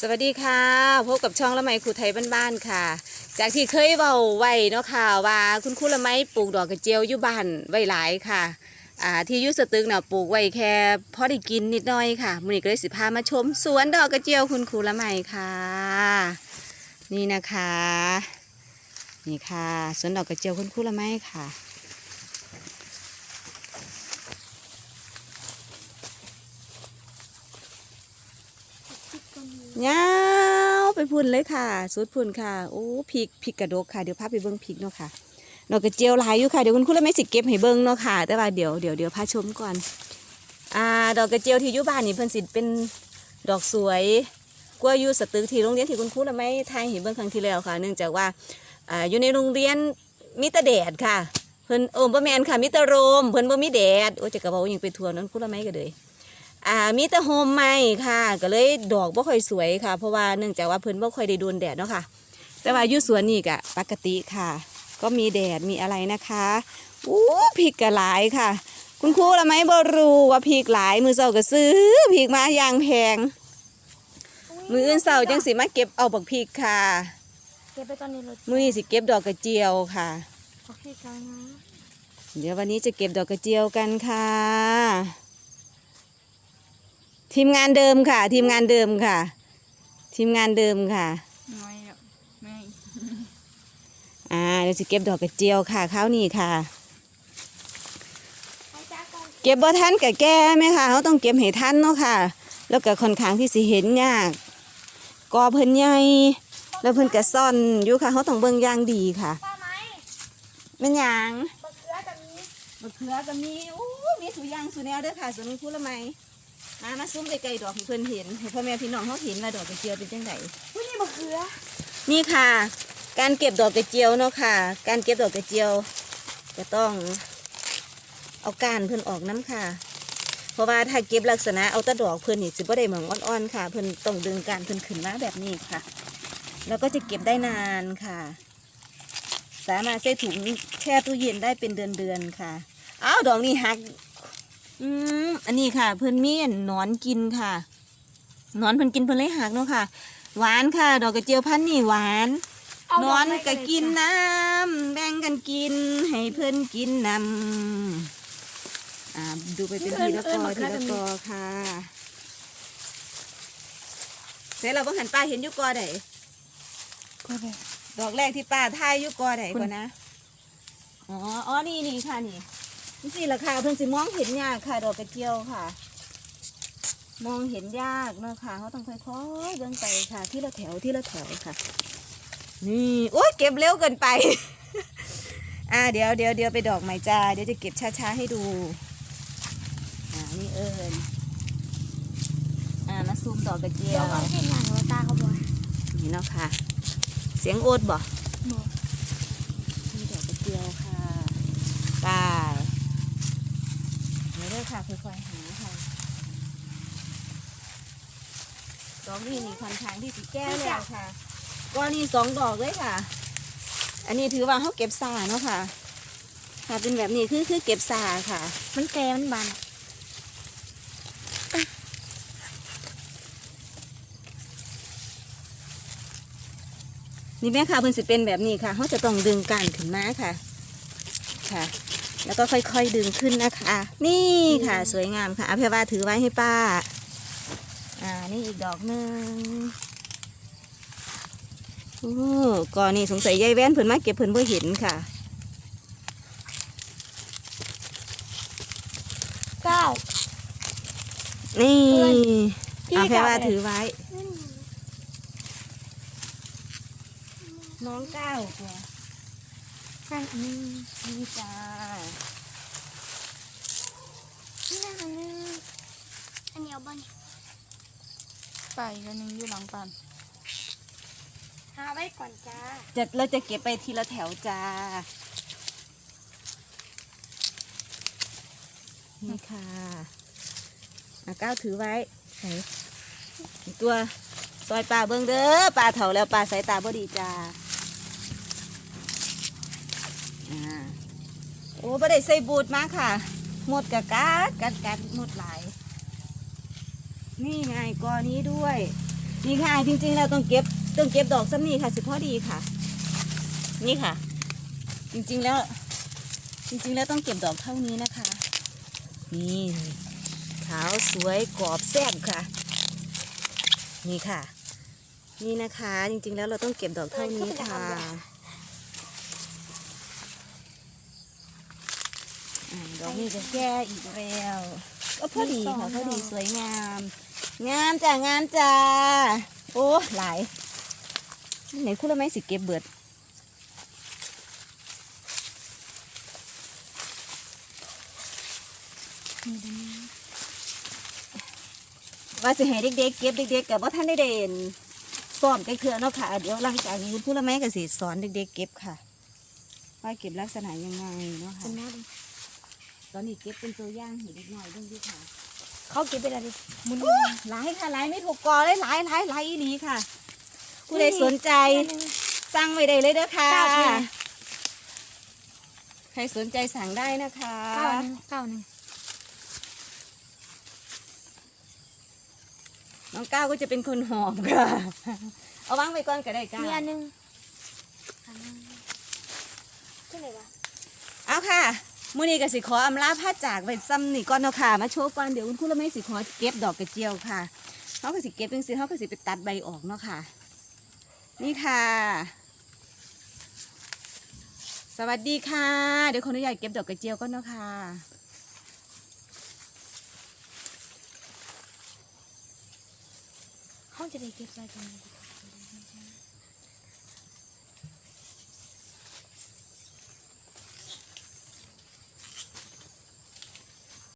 สวัสดีค่ะ พบกับช่องละไมครูไทยบ้านๆค่ะ จากที่เคยเบาไว้เนาะค่ะว่าคุณครูละไมปลูกดอกกระเจียวอยู่บ้านไว้หลายค่ะอ่าที่ยุสตึกเนาะปลูกไว้แค่พอได้กินนิดหน่อยค่ะมือนี้ก็เลยสิพามาชมสวนดอกกระเจียวคุณครูละไมค่ะ นี่นะคะ นี่ค่ะสวนดอกกระเจียวคุณครูละไมค่ะ ยาวไปพุ่นเลยค่ะ สุดพุ่นค่ะโอ้พริกพริกกระดกค่ะเดี๋ยวพาไปเบิ้งพริกเนาะค่ะดอกกระเจียวลายอยู่ค่ะเดี๋ยวคุณครูละไม่สิเก็บให้เบิ้งเนาะค่ะ แต่ว่าเดี๋ยวเดี๋ยวเดี๋ยวพาชมก่อนอ่าดอกกระเจียวที่อยู่บ้านนี่เพิ่นสิเป็นดอกสวยกว่าอยู่สตึกที่โรงเรียนที่คุณครูละไม่ทายเห็นเบิ้งครั้งที่แล้วค่ะ เนื่องจากว่าอ่าอยู่ในโรงเรียนมีแต่แดดค่ะเพิ่นโอ้บ่แม่นค่ะมีแต่ลมเพิ่นบ่มีแดดโอ้จะกระเป๋ายังไปทัวร์นั้นครูละไม่ก็เลย อ่ามีแต่โฮมไม้ค่ะ ก็เลยดอกบ่ค่อยสวยค่ะ เพราะว่าเนื่องจากว่าเพิ่นบ่ค่อยได้โดนแดดเนาะค่ะ แต่ว่าอยู่สวนนี่ก็ปกติค่ะ ก็มีแดดมีอะไรนะคะอู้พริกก็หลายค่ะ คุณครูละไหมบ่รู้ว่าพริกหลายมือเสาก็ซื้อพริกมาอย่างแพง มืออื่นเสาจังสิมาเก็บเอาบักพริกค่ะ เก็บไปตอนนี้เลยมือนี้สิเก็บดอกกระเจียวค่ะโอเคกันนะ เดี๋ยววันนี้จะเก็บดอกกระเจียวกันค่ะ ทีมงานเดิมค่ะ ทีมงานเดิมค่ะ ทีมงานเดิมค่ะน้อยอะไม่อ่าเดี๋ยวจะเก็บดอกกระเจียวค่ะข้าวนี่ค่ะไปจ้าก่อนเก็บบ่ทันกับแก้ไหมคะเขาต้องเก็บให้ทันเนาะค่ะ แล้วก็ค่อนข้างที่สิเห็นยากกอเพิ่นใหญ่แล้วเพิ่นก็ซ่อนอยู่ค่ะเขาต้องเบิ่งอย่างดีค่ะป้าไหมแม่นหยังมะเขือกับนี้มะเขือก็มีอู้มีสุอยางสุแนวเด้อค่ะสวนคุณละไม มามาซุ้มไกลๆดอกให้เพิ่นเห็นให้พ่อแม่พี่น้องเขาเห็นว่าดอกกระเจียวเป็นจังไดอุ้ยนี่มะเขือนี่ค่ะ การเก็บดอกกระเจียวเนาะค่ะ การเก็บดอกกระเจียวจะต้องเอาก้านเพิ่นออกน้ำค่ะ เพราะว่าถ้าเก็บลักษณะเอาแตะดอกเพิ่นนี่สิบ่ได้เหมือนอ่อนๆค่ะ เพิ่นต้องดึงก้านเพิ่นขึ้นมาแบบนี้ค่ะ แล้วก็จะเก็บได้นานค่ะ สามารถใส่ถุงแช่ตู้เย็นได้เป็นเดือนๆค่ะ อ้าวดอกนี้หัก อืมอันนี้ค่ะ เพิ่นมีอันหนอนกินค่ะหนอนเพิ่นกินเพิ่นเลยหักเนาะค่ะ หวานค่ะ ดอกกระเจียวพันธุ์นี่หวานเอานดอนไม้ก็กินเลยจ้ะน้ำแบ่งกันกิน ให้เพื่อนกินนำอ่าดูไปเป็นทีละกอทีละกอค่ะเสร็จแล้วบ่หันป้าเห็นอยุกอไดก็ได้ ดอกแรกที่ป้าทายอยุกอไดก่อนนะอ๋ออ๋อนี่นี่ค่ะนี่ นี่สิราคาเพิ่นสิมองเห็นยากค่ะดอกกระเจียวค่ะ มองเห็นยากเนาะค่ะเขาต้องค่อยๆเดินไปค่ะ ที่ละแถวที่ละแถวค่ะ นี่โอ้ยเก็บเร็วเกินไป อ่าเดี๋ยวเดี๋ยวเดี๋ยวไปดอกใหม่จ้าเดี๋ยวจะเก็บช้าๆให้ดู อ่านี่เอิญอ่ามาซูมดอกกระเจียเดี๋ยววเขาเห็นอย่างว่าตาเขาบอกนี่เนาะค่ะ เสียงโอดบ่บอกนี่ดอกกระเจียวค่ะไปเดี๋ยว เด้อค่ะค่อยๆหาค่ะดอกนี้นี่ค่อนข้างที่สิแก้แล้วค่ะก้อนนี้สองดอกเลยค่ะ อันนี้ถือว่าเขาเก็บสาเนาะค่ะถ้าเป็นแบบนี้คือคือเก็บสาค่ะ มันแก่มันบานอะนี่แม่ค่ะเพิ่นสิเป็นแบบนี้ค่ะเขาจะต้องดึงก้านขึ้นมาค่ะ ค่ะ แล้วก็ค่อยๆดึงขึ้นนะคะ นี่ค่ะสวยงามค่ะเอาเพรว่าถือไว้ให้ป้า อ่า นี่อีกดอกหนึ่งโอ้ก่อนนี่สงสัยยายแว่นเพิ่นมาเก็บเพิ่นบ่เห็นค่ะเก้านี่เพื่อนพี่เอาแค่ว่าเก้าเลยถือไว้ น้องเก้าค่ะ นั่นอันนี้นี่จ้านั่นอันนี้อันนี้เอาบ้านไปกันหนึ่งอยู่หลังปันหาไว้ก่อนจ้าจะเราจะเก็บไปทีละแถวจ้า นี่ค่ะอะก้าวถือไว้ใส่ตัวซอยปลาเบิ้งเด้อปลาเถาแล้วปลาสายตาบ่ดีจ้า อ่าโอ้บ่ได้ใส่บูดมาค่ะหมดกะกัดกัดกัดหมดหลาย นี่ไงกอนี้ด้วย นี่ค่ะจริงๆแล้วต้องเก็บต้องเก็บดอกซ้ำนี่ค่ะ สิพอดีค่ะ นี่ค่ะ จริงๆแล้ว จริงๆแล้วต้องเก็บดอกเท่านี้นะคะ นี่ขาวสวยกรอบแซ่บค่ะ นี่ค่ะ นี่นะคะ จริงๆแล้วเราต้องเก็บดอกเท่านี้ค่ะอ่า ดอกนี้จะแก่อีกแล้วก็พอดีค่ะพอดีสวยงาม งามจ้ะงามจ้าโอ้หลายไหนคุณละไหมสิเก็บเบิดว่าสิให้เด็กๆเก็บเด็กๆกับว่าท่านได้เด่นซ้อมกันเถื่อเนาะค่ะ เดี๋ยวหลังจากนี้คุณผู้ละแม่ก็สิสอนเด็กๆเก็บค่ะว่าเก็บลักษณะยังไงเนาะเป็ค่ะนแม่ดิ ตอนนี้เก็บเป็นตัวอย่างให้เด็กน้อยเบิ่งดีค่ะเขาเก็บไปแล้วดิมุนหลายค่ะหลายไม่ถูกกอเลยหลายหลายหลายอีหลีค่ะ ผู้ใดสนใจสั่งไว้ได้เลยเด้อค่ะ เก้าเนี่ยใครสนใจสั่งได้นะคะ เก้าหนึ่งเก้าหนึ่งน้องก้าวก็จะเป็นคนหอบค่ะ เอาวางไว้ก่อนก็ได้ก้ามีวอันหนึ่งอันหนึ่งที่ไหนวะเอาค่ะ มื้อนี้ก็สิขออำลาผ้าจากไว้ซ้ำนี่ก่อนเนาะค่ะ มาโชว์ก่อนเดี๋ยวคุณครูละไม่สิขอเก็บดอกกระเจียวค่ะเขาก็สิเก็บจังซี่เขาก็สิไปตัดใบออกเนาะค่ะ นี่ค่ะ สวัสดีค่ะ เดี๋ยวขออนุญาตเก็บดอกกระเจียวก่อนเนาะค่ะเขาจะได้เก็บอะไรกัน